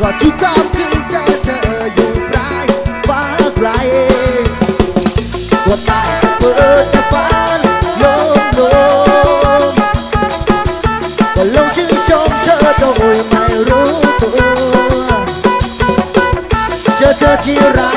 ก็ทุกคำคืนเจอเธออยู่ปลายฟ้าไกลตัวตายเปิดแต่ฟ้าโลมโลมก็ลงชื่นชมเธอโดยไม่รู้ตัวเจอเธอที่ร้า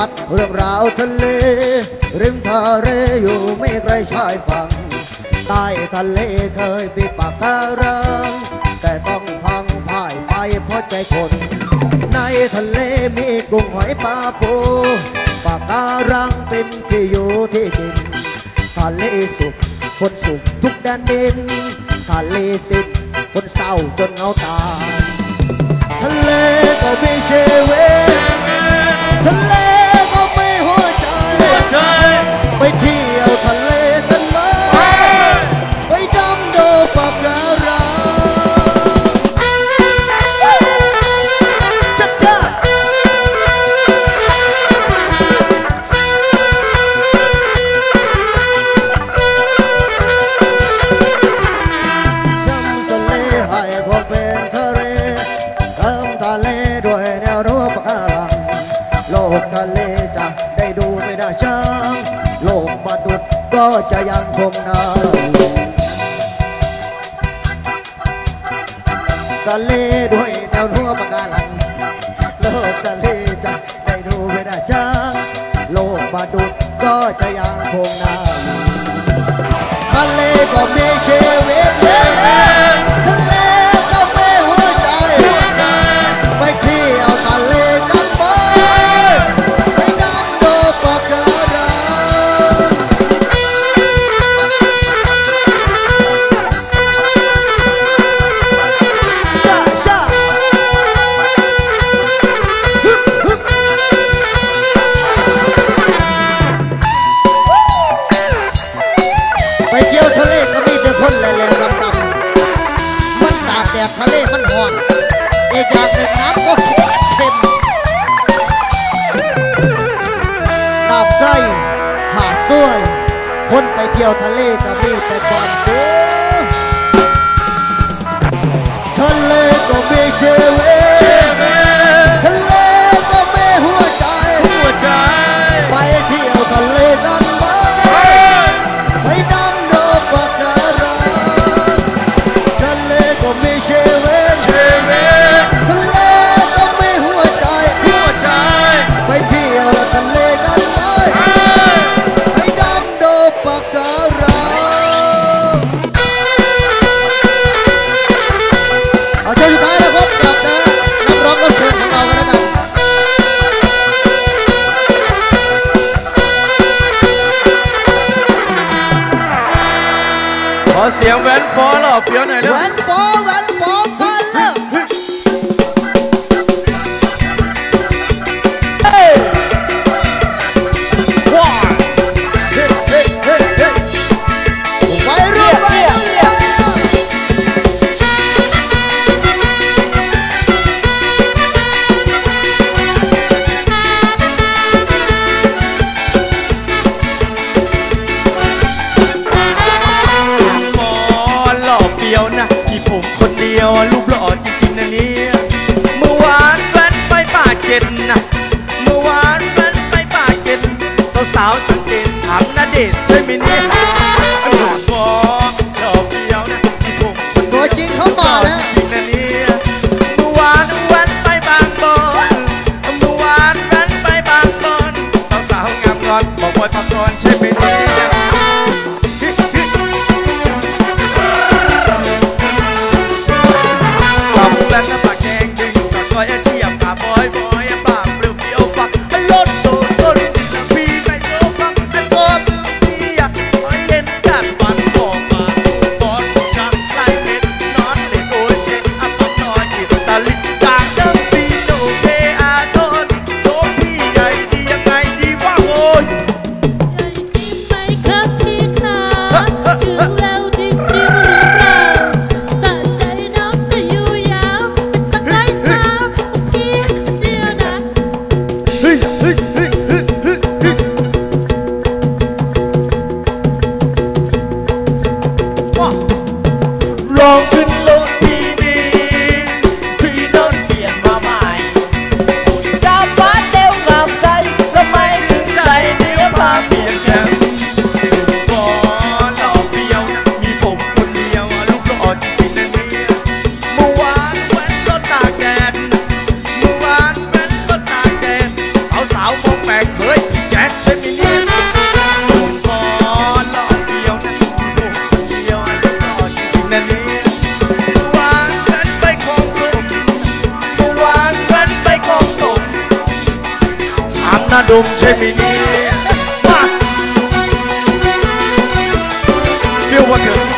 เลพัดเรื่องราวทะเล ริมทะเลอยู่ไม่ไกลชายฝั่งใต้ทะเลเคยปิดปากการังแต่ต้องพังพ่ายไปเพราะใจคน ในทะเลมีกุ้งหอยปลาปูปากการังเป็นที่อยู่ที่กิน ทะเลสุขคนสุขทุกแดนดิน ทะเลสิบคนเศร้าจนเอาตายทะเลก็มีชีวิต ลกทะเลจะได้ดูไม่ได้ช้างโลกมนุษย์ก็จะยังคงน่าอยู่ทะเลด้วยแนวรั้วปะการังโลกทะเลจะได้ดูไม่ได้ช้างโลกมนุษย์ก็จะยังคงน่าอยู่ทะเลก็มีชีวิตทะ เสียงแวนฟอลหล่อเฟี้ยวหน่อยเร็แวนโฟแวนโฟ ย็นเมื่อวานมันไปป่าเย็นสาวๆสังเกตถามนาเดชใช่ไหมเนี่ย Dom Gemini. Feel bacana.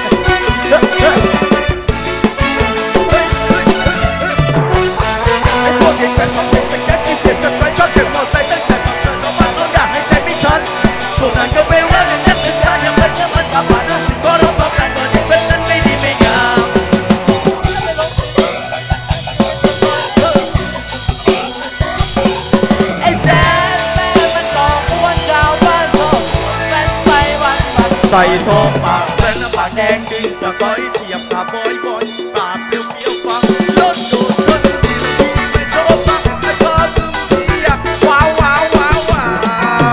สียบขาบอยบอยปากเปรี้ยวเปรี้ยวฟังรถโดดรถดีๆไม่ชอบมาไม่ชอบซึมเสียว้าวว้าวว้าว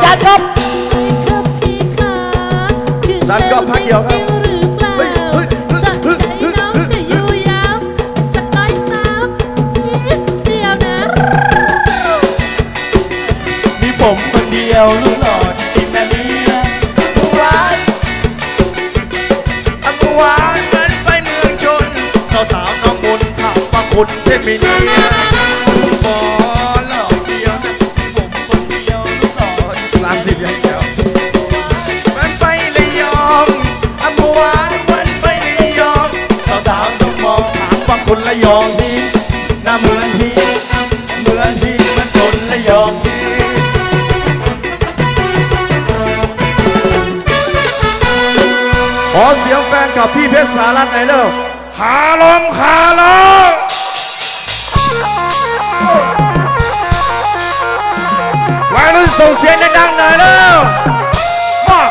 จัดครับจัดก็พักเดียวครับ ยองดีหน้าเหมือนที่เหมือนที่มันคนละยองดีขอเสียงแฟนกับพี่เพชรสารัตน์หน่อยเด้อขาลมขาลมวัยรุ่นส่งเสียงดังๆหน่อยเร็วมา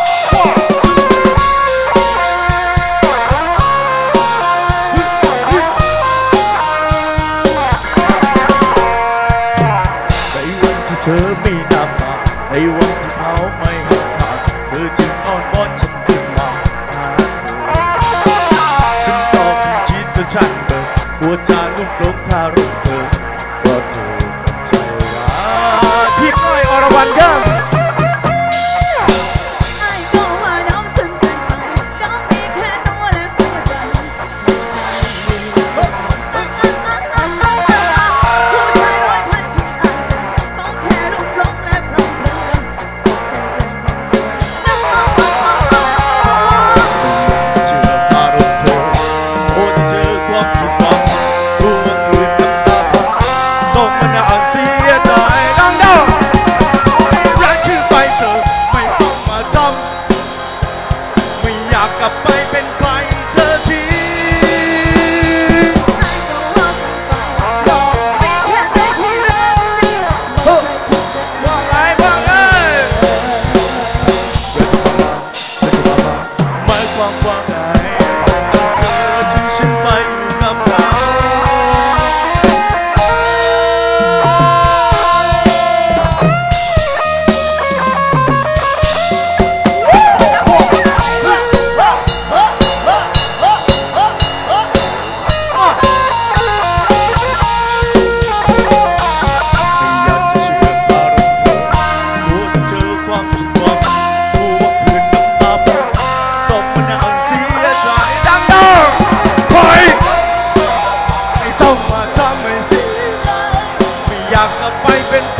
piping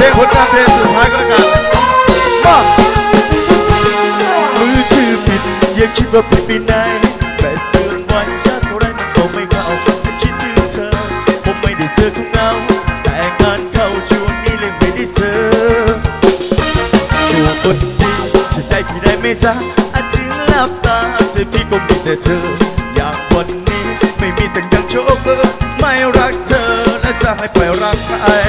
เพลงคลงานเพลงสุดท้ายก็แล้วกันมามือถือปิดยังคิดว่าผิดไปไหนแต่เตือนไว้ชัดเท่าไรมัก็ไม่เข้าผมคิดถึงเธอ ผมไม่ได้เจอคุณเงาแต่งานเข้าช่วงนี้เลยไม่ได้เจอช่วงคนดีจะใจพี่ได้ไม่จ้าอาทิตย์ลับตาเจอพี่ก็มีแต่เธอ อยากวันนี้ไม่มีแต่ยังโชคเบไม่รักเธอและจะให้ไปรักใคร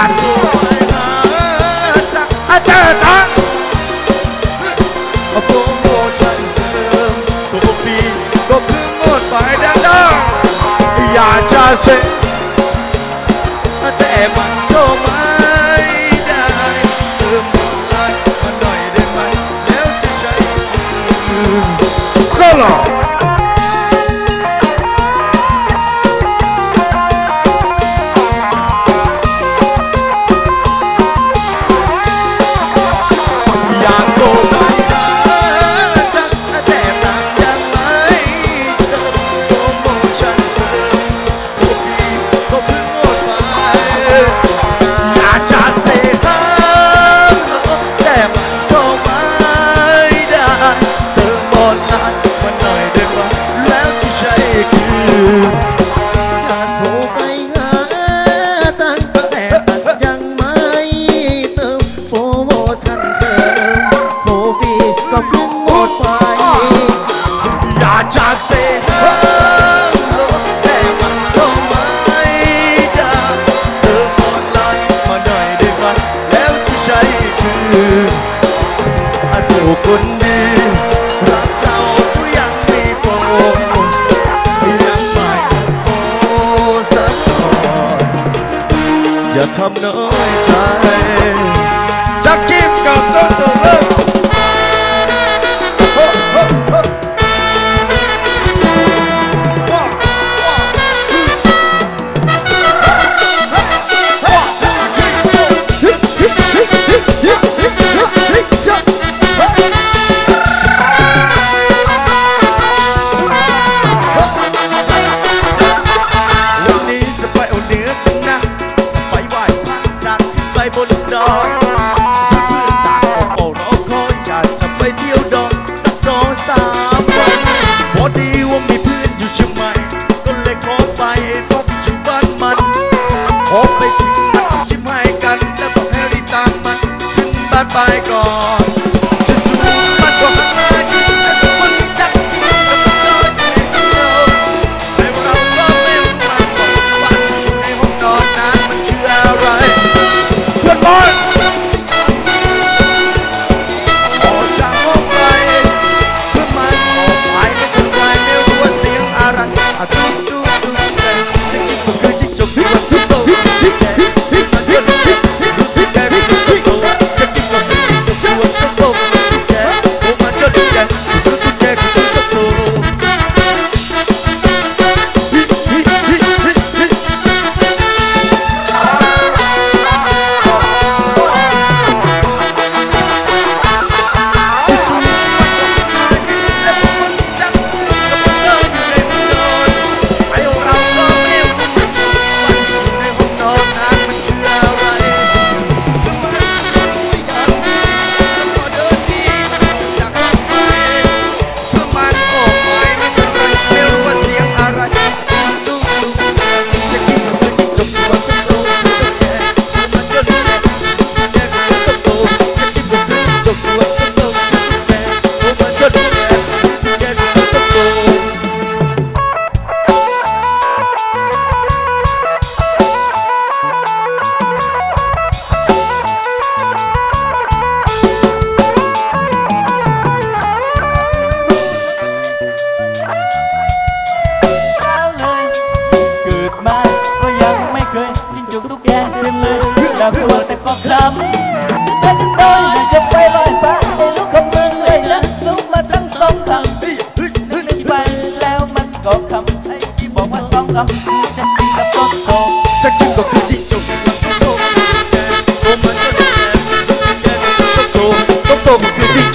านอาเจอตาโปรโมชั่นเสริมตัวปีก็เพิ่งหมดไปดังๆอย่าจะเสีย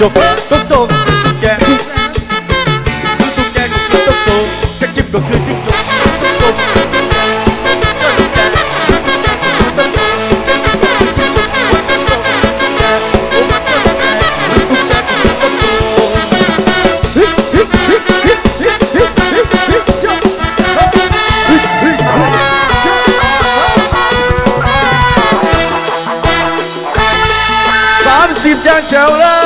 jogou Totô, tu quer Tu quer que eu totô tudo que eu critico Don't show love.